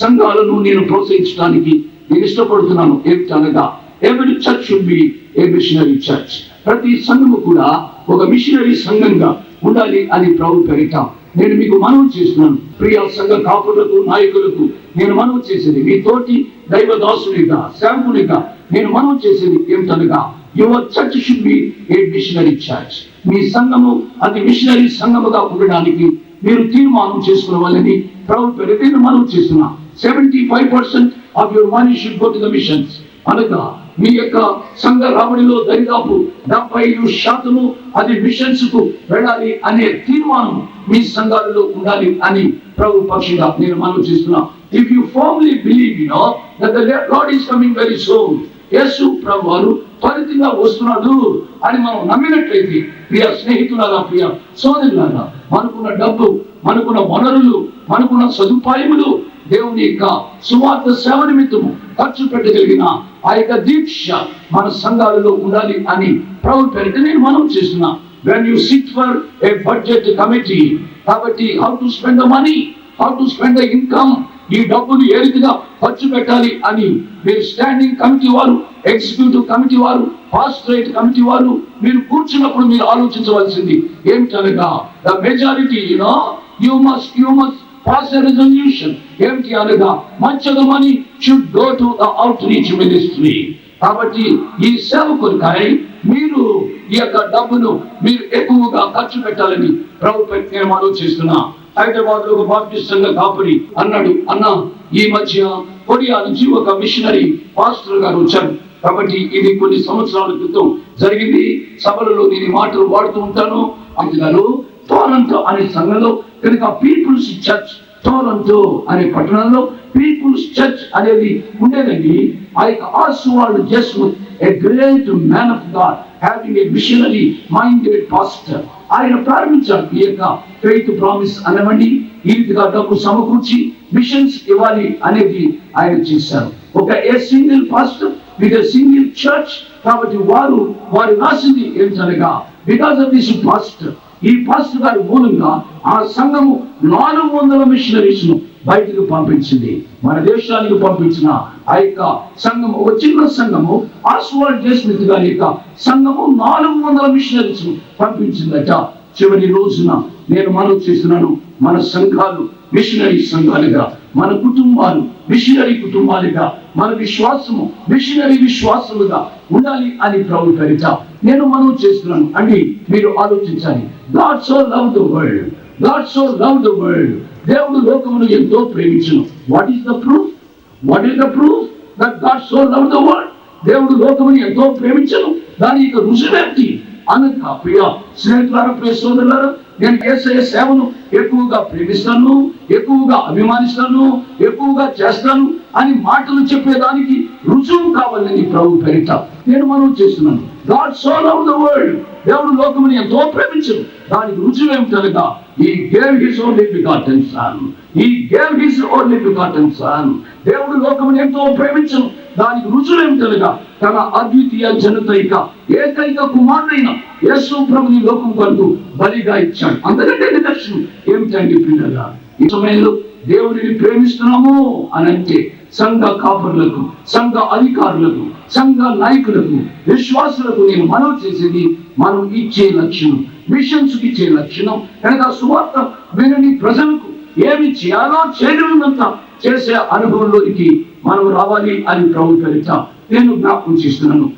సంఘాలను నేను ప్రోత్సహించడానికి నేను ఇష్టపడుతున్నాను. ఏమిటనగా ఎవరి church should be a missionary church ప్రతి సంఘము కూడా ఒక మిషనరీ సంఘంగా ఉండాలి అని ప్రభు పెరిట నేను మీకు మనవి చేస్తున్నాను. ప్రియ సంఘ కాపులకు నాయకులకు నేను మనవి చేసేది మీ తోటి దైవ దాసునిగా శాంపునిగా నేను మనవి చేసేది ఏమిటనగా your church should be a missionary church మీ సంఘము అది మిషనరీ సంఘముగా ఉండడానికి మీరు తీర్మానం చేసుకోవాలని ప్రభుత్వ నేను మనవి చేస్తున్నాను 75% percent of your money should go to the missions అనగా మీ యొక్క సంఘ రాబడిలో దరిదాపు డెబ్బై ఐదు శాతము అది మిషన్స్కు వెళ్ళాలి అనే తీర్మానం మీ సంఘాలలో ఉండాలి అని ప్రభు పక్షిగా నేను మనం చేస్తున్నా. If you formally believe you know that the lord is coming very soon Yesu ప్రభు వారు త్వరితంగా వస్తున్నాడు అని మనం నమ్మినట్లయితే ప్రియ స్నేహితులారా ప్రియ సోదరులారా మనకున్న డబ్బు మనకున్న వనరులు మనకున్న సదుపాయములు దేవుని యొక్క సువార్త సేవ నిమిత్తము ఖర్చు పెట్టగలిగిన ఆ యొక్క దీక్ష మన సంఘాలలో ఉండాలి అని ప్రభు పేరిట నేను మనం చేస్తున్నా. When you sit for a budget committee కాబట్టి how to spend the money how to spend the income ఈ డబ్బులు ఏ రీతిగా ఖర్చు పెట్టాలి అని మీరు స్టాండింగ్ కమిటీ వారు ఎగ్జిక్యూటివ్ కమిటీ వారు పాస్టరేట్ కమిటీ వారు మీరు కూర్చున్నప్పుడు మీరు ఆలోచించవలసింది ఏమిటనగా the majority you know you must you must pass a resolution ఏమిటి అనగా మంచదు money should go to the outreach ministry కాబట్టి ఈ సేవ మీరు ఈ యొక్క డబ్బును మీరు ఎక్కువగా ఖర్చు పెట్టాలని ప్రభుత్వం పెట్టి నేను ఆలోచిస్తున్నా హైదరాబాద్లో ఒక బాప్టిస్ట్ సంఘ కాపురి అన్నాడు అన్న ఈ మధ్య కొరియా నుంచి ఒక మిషనరీ పాస్టర్ గారు వచ్చారు. కాబట్టి ఇది కొన్ని సంవత్సరాల క్రితం జరిగింది. సభలలో నేను మాటలు వాడుతూ ఉంటాను. అంటున్నారు టోరంటో అనే సంఘంలో కనుక పీపుల్స్ చర్చ్ టోరంటో అనే పట్టణంలో పీపుల్స్ చర్చ్ అనేది ఉండేదండి. ఆ యొక్క ఆసువాళ్ళు just a great man of God having a missionary minded pastor. ఆయన ప్రారంభించారు. ఈ యొక్క ఫెయిత్ ప్రామిస్ అనవండి ఈ రీతిగా డబ్బు సమకూర్చి మిషన్స్ ఇవ్వాలి అనేది ఆయన చేశారు. ఒక a single pastor with single church కాబట్టి వారు వారు రాసింది ఏంటనగా బికాస్ ఆఫ్ దిస్ పాస్టర్ ఈ పాస్టర్ గారి మూలంగా ఆ సంఘము నాలుగు వందల మిషనరీస్ను బయటకు పంపించింది. మన దేశానికి పంపించిన ఆ యొక్క సంఘము ఒక చిన్న సంఘము ఆస్వాల్ జేస్మిత్ గారి యొక్క సంఘము నాలుగు వందల మిషనరీస్ పంపించిందట. చివరి రోజున నేను మనవి చేస్తున్నాను మన సంఘాలు మిషనరీ సంఘాలుగా మన కుటుంబాలు మిషనరీ కుటుంబాలుగా మన విశ్వాసము మిషనరీ విశ్వాసముగా ఉండాలి అని ప్రభు కరిత నేను మనవి చేస్తున్నాను. అని మీరు ఆలోచించాలి. God so love the world God so love the world దేవుడు లోకమును ఎంతో ప్రేమించును. What is the proof what is the proof that God so love the world దేవుడు లోకమును ఎంతో ప్రేమించను. దాని యొక్క రుజువేంటి? అనగా ప్రియ స్నేహితులారా ప్రియ సోదరులారా నేను చేసే సేవను ఎక్కువగా ప్రేమిస్తాను ఎక్కువగా అభిమానిస్తాను ఎక్కువగా చేస్తాను అని మాటలు చెప్పేదానికి రుజువు కావాలని ప్రభు పేరిట నేను మనం చేస్తున్నాను. God so love the world దేవుడు లోకముని ఎంతో ప్రేమించను దానికి రుజువు ఏమిటనగా he gave his only begotten son he gave his only begotten son దేవుడు లోకముని ఎంతో ప్రేమించను దానికి రుజువు ఏమిటనగా తన అద్వితీయ జనతైక ఏకైక కుమారుడైన యేసు ప్రభుని లోకం కొరకు బలిగా ఇచ్చాడు. అందుకంటే నిదర్శనం ఏమిటండి పిల్లగా ఈ సమయంలో దేవుడిని ప్రేమిస్తున్నాము అని అంటే సంఘ కాపురులకు సంఘ అధికారులకు సంఘ నాయకులకు విశ్వాసులకు నేను మనవి చేసేది మనం ఇచ్చే లక్షణం మిషన్స్ ఇచ్చే లక్షణం కనుక సువార్త వినని ప్రజలకు ఏమి చేయాలో చేయగలిగినంత చేసే అనుభవంలోనికి మనం రావాలి అని ప్రభుత్వం నేను జ్ఞాపకం చేస్తున్నాను.